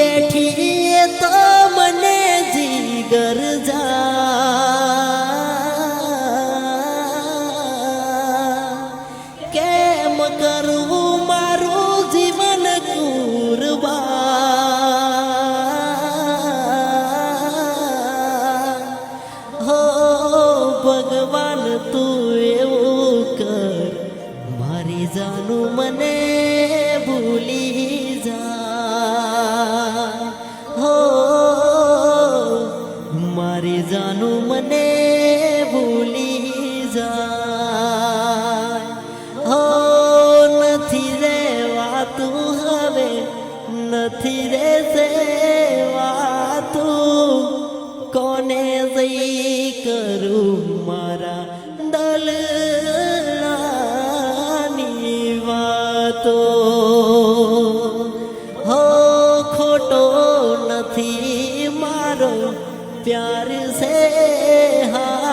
બેઠી તો મને જીગર જા. કેમ કરવું મારું જીવન કુરબા હો, ભગવાન, તું એવું કર. મારી જાનું મને મારી જાનું મને ભૂલી જા હો નથી રેવાતું હવે, નથી રે સેવાતું કોને જઈ કરું મારા દલની વાતો? હો પ્યાર છે હાચો